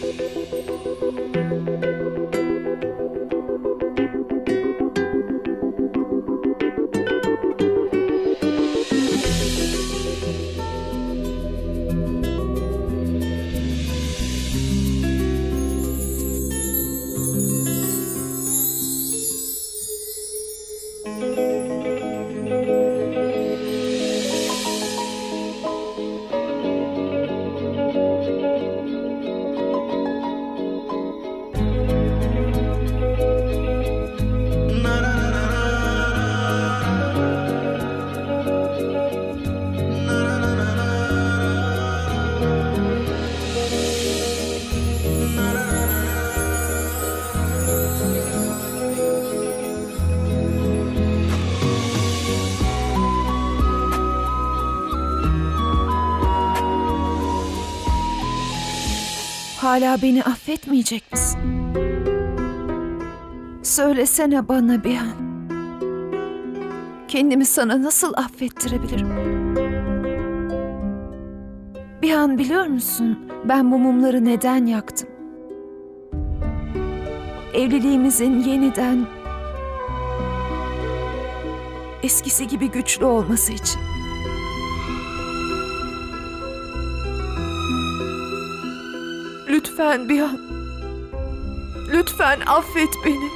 thank mm -hmm. you Hala beni affetmeyecek misin? Söylesene bana bir an. Kendimi sana nasıl affettirebilirim? Bir an biliyor musun ben bu mumları neden yaktım? Evliliğimizin yeniden eskisi gibi güçlü olması için. Lütfen bir an. Lütfen affet beni.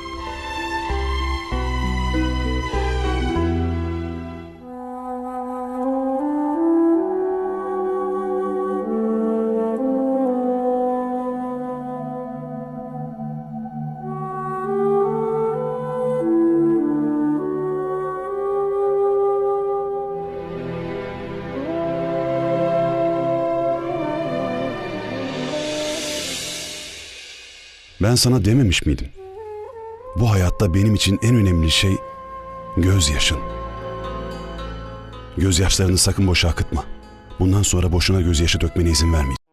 Ben sana dememiş miydim? Bu hayatta benim için en önemli şey gözyaşın. Gözyaşlarını sakın boşa akıtma. Bundan sonra boşuna gözyaşı dökmene izin vermeyeceğim.